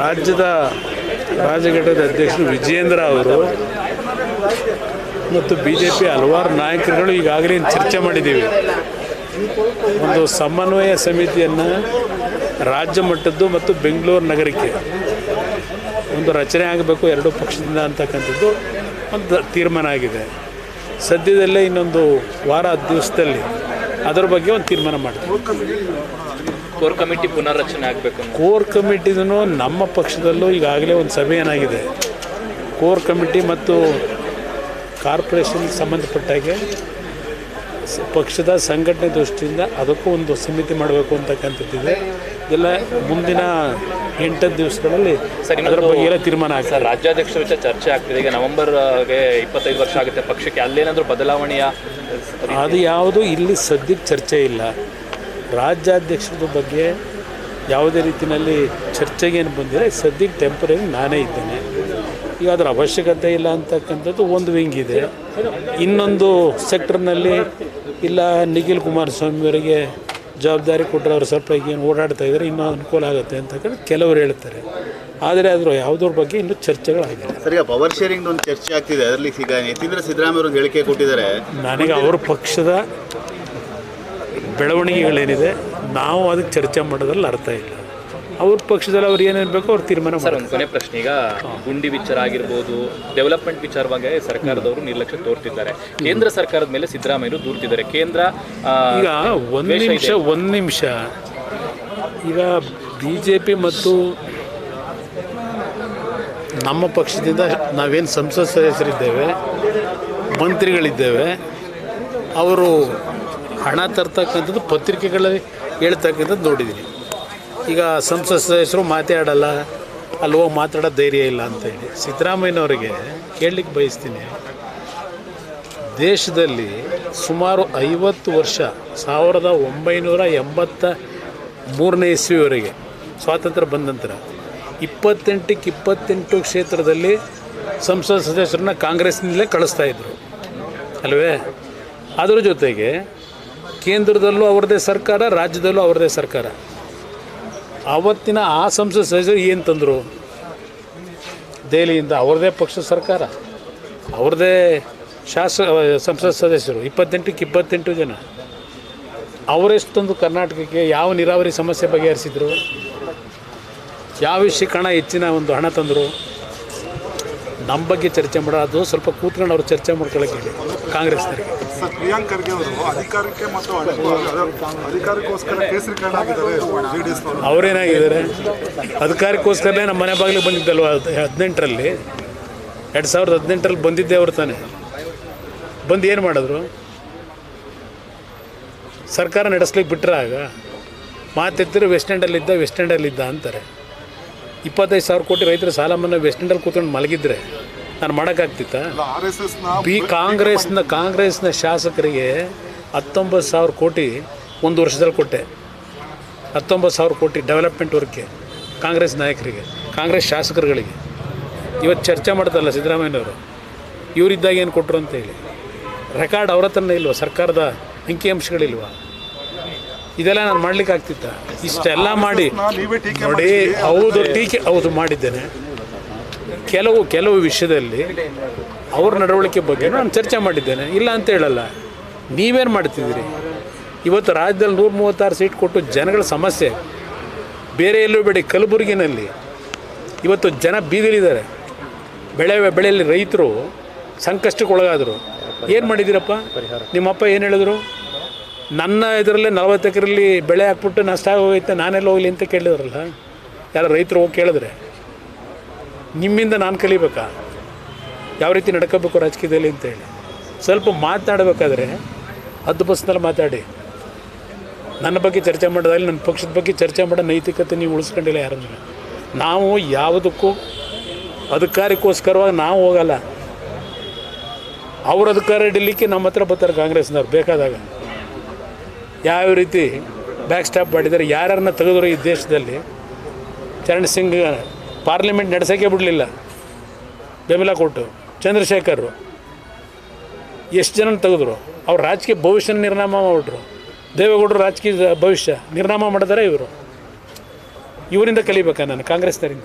ರಾಜ್ಯದ ರಾಜಘಟದ ಅಧ್ಯಕ್ಷರು ವಿಜೇಂದ್ರ ಅವರು ಮತ್ತು ಬಿ ಜೆ ಪಿ ಹಲವಾರು ನಾಯಕರುಗಳು ಈಗಾಗಲೇ ಚರ್ಚೆ ಮಾಡಿದ್ದೀವಿ. ಒಂದು ಸಮನ್ವಯ ಸಮಿತಿಯನ್ನು ರಾಜ್ಯ ಮಟ್ಟದ್ದು ಮತ್ತು ಬೆಂಗಳೂರು ನಗರಕ್ಕೆ ಒಂದು ರಚನೆ ಆಗಬೇಕು, ಎರಡು ಪಕ್ಷದಿಂದ ಅಂತಕ್ಕಂಥದ್ದು ಒಂದು ತೀರ್ಮಾನ ಆಗಿದೆ. ಸದ್ಯದಲ್ಲೇ ಇನ್ನೊಂದು ವಾರ ದಿವಸದಲ್ಲಿ ಅದರ ಬಗ್ಗೆ ಒಂದು ತೀರ್ಮಾನ ಮಾಡ್ತೀವಿ. ಕೋರ್ ಕಮಿಟಿ ಪುನರ್ರಚನೆ ಆಗಬೇಕು ಕೋರ್ ಕಮಿಟಿದೂ ನಮ್ಮ ಪಕ್ಷದಲ್ಲೂ ಈಗಾಗಲೇ ಒಂದು ಸಭೆ ಏನಾಗಿದೆ. ಕೋರ್ ಕಮಿಟಿ ಮತ್ತು ಕಾರ್ಪೊರೇಷನ್ ಸಂಬಂಧಪಟ್ಟಾಗೆ ಪಕ್ಷದ ಸಂಘಟನೆ ದೃಷ್ಟಿಯಿಂದ ಅದಕ್ಕೂ ಒಂದು ಸಮಿತಿ ಮಾಡಬೇಕು ಅಂತಕ್ಕಂಥದ್ದಿದೆ. ಇದೆಲ್ಲ ಮುಂದಿನ ಎಂಟತ್ತು ದಿವಸಗಳಲ್ಲಿ ಅದರ ಬಗ್ಗೆ ಎಲ್ಲ ತೀರ್ಮಾನ ಆಗ್ತದೆ. ಸರ್ ರಾಜ್ಯಾಧ್ಯಕ್ಷರ ವಿಷಯ ಚರ್ಚೆ ಆಗ್ತಿದೆ. ಈಗ ನವೆಂಬರ್ಗೆ ಇಪ್ಪತ್ತೈದು ವರ್ಷ ಆಗುತ್ತೆ. ಪಕ್ಷಕ್ಕೆ ಅಲ್ಲೇನಾದರೂ ಬದಲಾವಣೆಯ ಅದು ಯಾವುದು ಇಲ್ಲಿ ಸದ್ಯಕ್ಕೆ ಚರ್ಚೆ ಇಲ್ಲ. ರಾಜ್ಯಾಧ್ಯಕ್ಷರದ ಬಗ್ಗೆ ಯಾವುದೇ ರೀತಿಯಲ್ಲಿ ಚರ್ಚೆಗೇನು ಬಂದಿಲ್ಲ. ಸದ್ಯಕ್ಕೆ ಟೆಂಪರರಿ ನಾನೇ ಇದ್ದೇನೆ. ಈಗ ಅದರ ಅವಶ್ಯಕತೆ ಇಲ್ಲ ಅಂತಕ್ಕಂಥದ್ದು ಒಂದು ವಿಂಗ್ ಇದೆ. ಇನ್ನೊಂದು ಸೆಕ್ಟರ್ನಲ್ಲಿ ಇಲ್ಲ ನಿಖಿಲ್ ಕುಮಾರಸ್ವಾಮಿಯವರಿಗೆ ಜವಾಬ್ದಾರಿ ಕೊಟ್ಟರೆ ಅವರು ಸ್ವಲ್ಪ ಏನು ಓಡಾಡ್ತಾ ಇದ್ದಾರೆ ಇನ್ನೂ ಅನುಕೂಲ ಆಗುತ್ತೆ ಅಂತಕ್ಕಂಥ ಕೆಲವರು ಹೇಳ್ತಾರೆ. ಆದರೆ ಅದರ ಯಾವುದ್ರ ಬಗ್ಗೆ ಇನ್ನೂ ಚರ್ಚೆಗಳಾಗಿಲ್ಲ. ಸರ್ ಈಗ ಪವರ್ ಶೇರಿಂಗ್ ಒಂದು ಚರ್ಚೆ ಆಗ್ತಿದೆ. ಅದರಲ್ಲಿ ಈಗ ಯತೀಂದ್ರ ಸಿದ್ದರಾಮಯ್ಯ ಒಂದು ಹೇಳಿಕೆ ಕೊಟ್ಟಿದ್ದಾರೆ. ನನಗೆ ಅವ್ರ ಪಕ್ಷದ ಬೆಳವಣಿಗೆಗಳೇನಿದೆ ನಾವು ಅದಕ್ಕೆ ಚರ್ಚೆ ಮಾಡೋದ್ರಲ್ಲಿ ಅರ್ಥ ಇಲ್ಲ. ಅವ್ರ ಪಕ್ಷದಲ್ಲಿ ಅವ್ರು ಏನೇನು ಬೇಕೋ ಅವ್ರು ತೀರ್ಮಾನ ಸರ್ ಮಾಡ್ತಾರೆ. ಒಂದು ಕೊನೆ ಪ್ರಶ್ನೆ ಈಗ ಗುಂಡಿ ವಿಚಾರ ಆಗಿರ್ಬೋದು ಡೆವಲಪ್ಮೆಂಟ್ ವಿಚಾರವಾಗಿ ಸರ್ಕಾರದವರು ನಿರ್ಲಕ್ಷ್ಯ ತೋರ್ತಿದ್ದಾರೆ. ಕೇಂದ್ರ ಸರ್ಕಾರದ ಮೇಲೆ ಸಿದ್ದರಾಮಯ್ಯರು ದೂರ್ತಿದ್ದಾರೆ. ಕೇಂದ್ರ ಈಗ ಒಂದು ನಿಮಿಷ. ಒಂದು ನಿಮಿಷ. ಈಗ ಬಿ ಜೆ ಪಿ ಮತ್ತು ನಮ್ಮ ಪಕ್ಷದಿಂದ ನಾವೇನು ಸಂಸತ್ ಸದಸ್ಯರಿದ್ದೇವೆ ಮಂತ್ರಿಗಳಿದ್ದೇವೆ ಅವರು ಹಣ ತರ್ತಕ್ಕಂಥದ್ದು ಪತ್ರಿಕೆಗಳಲ್ಲಿ ಹೇಳ್ತಕ್ಕಂಥದ್ದು ನೋಡಿದ್ದೀನಿ. ಈಗ ಸಂಸತ್ ಸದಸ್ಯರು ಮಾತಾಡಲ್ಲ, ಅಲ್ಲಿ ಹೋಗಿ ಮಾತಾಡೋ ಧೈರ್ಯ ಇಲ್ಲ ಅಂತೇಳಿ ಸಿದ್ದರಾಮಯ್ಯನವರಿಗೆ ಕೇಳಲಿಕ್ಕೆ ಬಯಸ್ತೀನಿ, ದೇಶದಲ್ಲಿ ಸುಮಾರು ಐವತ್ತು ವರ್ಷ, ಸಾವಿರದ ಒಂಬೈನೂರ ಎಂಬತ್ತ ಮೂರನೇ ಇಸ್ವಿವರೆಗೆ ಸ್ವಾತಂತ್ರ್ಯ ಬಂದ ನಂತರ ಇಪ್ಪತ್ತೆಂಟಕ್ಕೆ ಇಪ್ಪತ್ತೆಂಟು ಕ್ಷೇತ್ರದಲ್ಲಿ ಸಂಸತ್ ಸದಸ್ಯರನ್ನ ಕಾಂಗ್ರೆಸ್ನಿಂದಲೇ ಕಳಿಸ್ತಾ ಇದ್ರು. ಅಲ್ವೇ? ಅದರ ಜೊತೆಗೆ ಕೇಂದ್ರದಲ್ಲೂ ಅವ್ರದ್ದೇ ಸರ್ಕಾರ, ರಾಜ್ಯದಲ್ಲೂ ಅವ್ರದ್ದೇ ಸರ್ಕಾರ. ಆವತ್ತಿನ ಆ ಸಂಸತ್ ಸದಸ್ಯರು ಏನು ತಂದರು? ದೆಹಲಿಯಿಂದ ಅವ್ರದ್ದೇ ಪಕ್ಷದ ಸರ್ಕಾರ. ಅವ್ರದ್ದೇ ಶಾಸ ಸಂಸತ್ ಸದಸ್ಯರು, ಇಪ್ಪತ್ತೆಂಟಕ್ಕೆ ಇಪ್ಪತ್ತೆಂಟು ಜನ. ಅವರೆಷ್ಟೊಂದು ಕರ್ನಾಟಕಕ್ಕೆ ಯಾವ ನೀರಾವರಿ ಸಮಸ್ಯೆ ಬಗೆಹರಿಸಿದ್ರು? ಯಾವ ವಿಷಯಕ್ಕೆ ಹಣ ಹೆಚ್ಚಿನ ಒಂದು ಹಣ ತಂದರು? ನಮ್ಮ ಬಗ್ಗೆ ಚರ್ಚೆ ಮಾಡೋ ಅದು ಸ್ವಲ್ಪ ಕೂತ್ಕೊಂಡು ಅವರು ಚರ್ಚೆ ಮಾಡ್ಕೊಳ್ಳೋಕೆ ಹೇಳಿ ಕಾಂಗ್ರೆಸ್ನವರಿಗೆ ಸರ್ ಪ್ರಿಯಾಂಕ್ ಖರ್ಗೆ ಅವರು ಅಧಿಕಾರಕ್ಕೆ ಮತ್ತು ಅಧಿಕಾರಕ್ಕೋಸ್ಕರ ಕೇಸರೀಕರಣ ಆಗಿದ್ದಾರೆ ಜೆ ಡಿ ಎಸ್ನವರು ಅವರೇನಾಗಿದ್ದಾರೆ? ಅಧಿಕಾರಕ್ಕೋಸ್ಕರನೇ ನಮ್ಮ ಮನೆ ಬಾಗಿಲಿಗೆ ಬಂದಿದ್ದಲ್ವ? ಹದಿನೆಂಟರಲ್ಲಿ. ಎರಡು ಸಾವಿರದ ಹದಿನೆಂಟರಲ್ಲಿ ಬಂದಿದ್ದೆ ಅವ್ರು ತಾನೆ. ಬಂದು ಏನು ಮಾಡಿದ್ರು? ಸರ್ಕಾರ ನಡೆಸ್ಲಿಕ್ಕೆ ಬಿಟ್ಟರೆ ಆಗ ಮಾತೆತ್ತಿರು ವೆಸ್ಟ್ ಎಂಡಲ್ಲಿದ್ದ ವೆಸ್ಟ್ ಎಂಡಲ್ಲಿದ್ದ ಅಂತಾರೆ. ಇಪ್ಪತ್ತೈದು ಸಾವಿರ ಕೋಟಿ ರೈತರ ಸಾಲ ಮನ್ನಾ ವೆಸ್ಟ್ ಇಂಡಲ್ಲಿ ಕೂತ್ಕೊಂಡು ಮಲಗಿದ್ರೆ ನಾನು ಮಾಡೋಕ್ಕಾಗ್ತಿತ್ತ? ಬಿ ಕಾಂಗ್ರೆಸ್ನ ಕಾಂಗ್ರೆಸ್ನ ಶಾಸಕರಿಗೆ ಹತ್ತೊಂಬತ್ತು ಸಾವಿರ ಕೋಟಿ ಒಂದು ವರ್ಷದಲ್ಲಿ ಕೊಟ್ಟೆ. ಹತ್ತೊಂಬತ್ತು ಸಾವಿರ ಕೋಟಿ ಡೆವಲಪ್ಮೆಂಟ್ ವರ್ಕ್ಗೆ ಕಾಂಗ್ರೆಸ್ ನಾಯಕರಿಗೆ ಕಾಂಗ್ರೆಸ್ ಶಾಸಕರುಗಳಿಗೆ. ಇವತ್ತು ಚರ್ಚೆ ಮಾಡ್ತಾರಲ್ಲ ಸಿದ್ದರಾಮಯ್ಯನವರು ಇವರಿದ್ದಾಗ ಏನು ಕೊಟ್ಟರು ಅಂತ ಹೇಳಿ. ರೆಕಾರ್ಡ್ ಅವರ ಹತ್ರನೇ ಇಲ್ವ? ಸರ್ಕಾರದ ಅಂಕಿಅಂಶಗಳಿಲ್ವ ಇದೆಲ್ಲ ನಾನು ಮಾಡ್ಲಿಕ್ಕೆ ಆಗ್ತಿತ್ತ? ಇಷ್ಟೆಲ್ಲ ಮಾಡಿ ನೋಡಿ ಹೌದು ಟೀಕೆ ಹೌದು ಮಾಡಿದ್ದೇನೆ. ಕೆಲವು ಕೆಲವು ವಿಷಯದಲ್ಲಿ ಅವ್ರ ನಡವಳಿಕೆ ಬಗ್ಗೆ ನಾನು ಚರ್ಚೆ ಮಾಡಿದ್ದೇನೆ. ಇಲ್ಲ ಅಂತ ಹೇಳಲ್ಲ. ನೀವೇನು ಮಾಡ್ತಿದ್ದೀರಿ? ಇವತ್ತು ರಾಜ್ಯದಲ್ಲಿ ನೂರ ಮೂವತ್ತಾರು ಸೀಟ್ ಕೊಟ್ಟು ಜನಗಳ ಸಮಸ್ಯೆ. ಬೇರೆ ಎಲ್ಲೂ ಬೇಡಿ ಕಲಬುರಗಿನಲ್ಲಿ ಇವತ್ತು ಜನ ಬೀದಿಲಿದ್ದಾರೆ. ಬೆಳೆ ಬೆಳೆಯಲ್ಲಿ ರೈತರು ಸಂಕಷ್ಟಕ್ಕೆ ಒಳಗಾದರು ಏನು ಮಾಡಿದ್ದೀರಪ್ಪ? ನಿಮ್ಮಪ್ಪ ಏನು ಹೇಳಿದ್ರು? ನನ್ನ ಇದರಲ್ಲಿ ನಲವತ್ತು ಎಕರೆಯಲ್ಲಿ ಬೆಳೆ ಹಾಕ್ಬಿಟ್ಟು ನಷ್ಟ ಆಗೋಗೈತೆ, ನಾನೆಲ್ಲ ಹೋಗಲಿ ಅಂತ ಕೇಳಿದ್ರಲ್ಲ? ಯಾರು ರೈತರು ಹೋಗಿ ಕೇಳಿದ್ರೆ? ನಿಮ್ಮಿಂದ ನಾನು ಕಲಿಬೇಕಾ? ಯಾವ ರೀತಿ ನಡ್ಕೋಬೇಕು ರಾಜಕೀಯದಲ್ಲಿ ಅಂತೇಳಿ ಸ್ವಲ್ಪ ಮಾತನಾಡಬೇಕಾದ್ರೆ ಹದ್ದು ಬಸ್ನಲ್ಲಿ ಮಾತಾಡಿ. ನನ್ನ ಬಗ್ಗೆ ಚರ್ಚೆ ಮಾಡೋದಾಗಲಿ ನನ್ನ ಪಕ್ಷದ ಬಗ್ಗೆ ಚರ್ಚೆ ಮಾಡೋ ನೈತಿಕತೆ ನೀವು ಉಳಿಸ್ಕೊಂಡಿಲ್ಲ ಯಾರನ್ನು ನಾವು ಯಾವುದಕ್ಕೂ ಅಧಿಕಾರಕ್ಕೋಸ್ಕರವಾಗಿ ನಾವು ಹೋಗಲ್ಲ. ಅವ್ರ ಅಧಿಕಾರ ಹಿಡಿಲಿಕ್ಕೆ ನಮ್ಮ ಹತ್ರ ಬರ್ತಾರೆ ಕಾಂಗ್ರೆಸ್ನವ್ರು ಬೇಕಾದಾಗ. ಯಾವ ರೀತಿ ಬ್ಯಾಕ್ ಸ್ಟಾಪ್ ಮಾಡಿದ್ದಾರೆ ಯಾರನ್ನ ತೆಗೆದ್ರು ಈ ದೇಶದಲ್ಲಿ, ಚರಣ್ ಸಿಂಗ್ ಪಾರ್ಲಿಮೆಂಟ್ ನಡೆಸೋಕ್ಕೆ ಬಿಡಲಿಲ್ಲ. ಬೆಂಬಲ ಕೊಟ್ಟು ಚಂದ್ರಶೇಖರ್ ಎಷ್ಟು ಜನ ತೆಗೆದ್ರು? ಅವ್ರ ರಾಜಕೀಯ ಭವಿಷ್ಯ ನಿರ್ನಾಮ ಮಾಡಿಬಿಟ್ರು. ದೇವೇಗೌಡರು ರಾಜಕೀಯ ಭವಿಷ್ಯ ನಿರ್ನಾಮ ಮಾಡಿದಾರೆ ಇವರು. ಇವರಿಂದ ಕಲಿಬೇಕಾ ನಾನು ಕಾಂಗ್ರೆಸ್ನರಿಂದ?